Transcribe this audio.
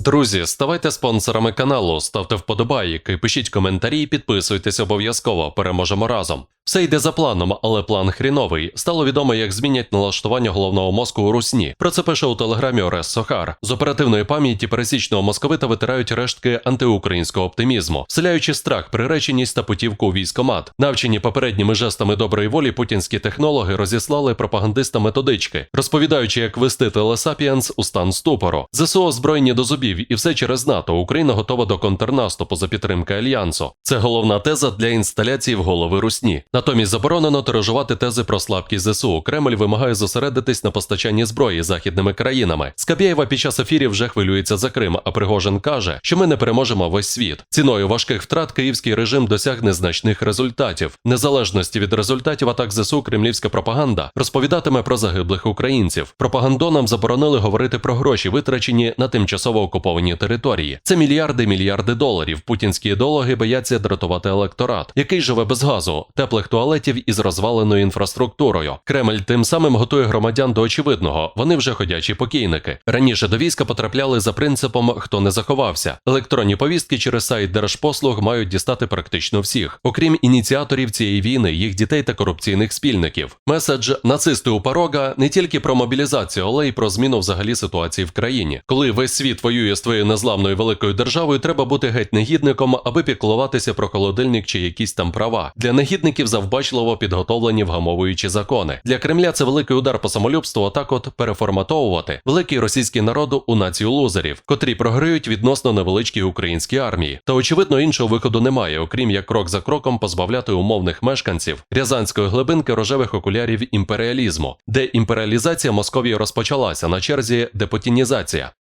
Друзі, ставайте спонсорами каналу, ставте вподобайки, пишіть коментарі, підписуйтесь обов'язково. Переможемо разом. Все йде за планом, але план хріновий. Стало відомо, як змінять налаштування головного мозку у русні. Про це пише у телеграмі Орес Сохар. З оперативної пам'яті пересічного московита витирають рештки антиукраїнського оптимізму, вселяючи страх, приреченість та путівку у військомат. Навчені попередніми жестами доброї волі путінські технологи розіслали пропагандистам методички, розповідаючи, як вести телесапіенс у стан ступору. ЗСУ озброєні до зубів, і все через НАТО. Україна готова до контрнаступу за підтримки альянсу. Це головна теза для інсталяції в голови русні. Натомість заборонено тиражувати тези про слабкість ЗСУ. Кремль вимагає зосередитись на постачанні зброї західними країнами. Скабєєва під час ефірів вже хвилюється за Крим, а Пригожин каже, що ми не переможемо весь світ. Ціною важких втрат київський режим досягне значних результатів. Незалежності від результатів атак ЗСУ кремлівська пропаганда розповідатиме про загиблих українців. Пропагандонам заборонили говорити про гроші, витрачені на тимчасово окуповані території. Це мільярди мільярди доларів. Путінські ідеологи бояться дратувати електорат, який живе без газу, теплих туалетів із розваленою інфраструктурою. Кремль тим самим готує громадян до очевидного. Вони вже ходячі покійники. Раніше до війська потрапляли за принципом хто не заховався. Електронні повістки через сайт Держпослуг мають дістати практично всіх, окрім ініціаторів цієї війни, їх дітей та корупційних спільників. Меседж нацисти у порога не тільки про мобілізацію, але й про зміну взагалі ситуації в країні. Коли весь світ воює з твоєю незламною великою державою, треба бути геть негідником, аби піклуватися про холодильник чи якісь там права. Для негідників завбачливо підготовлені вгамовуючі закони. Для Кремля це великий удар по самолюбству, а так от переформатовувати великий російський народ у націю лузерів, котрі програють відносно невеличкій українській армії. Та очевидно іншого виходу немає, окрім як крок за кроком позбавляти умовних мешканців рязанської глибинки рожевих окулярів імперіалізму, де імперіалізація Московії розпочалася на черзі депутінізація.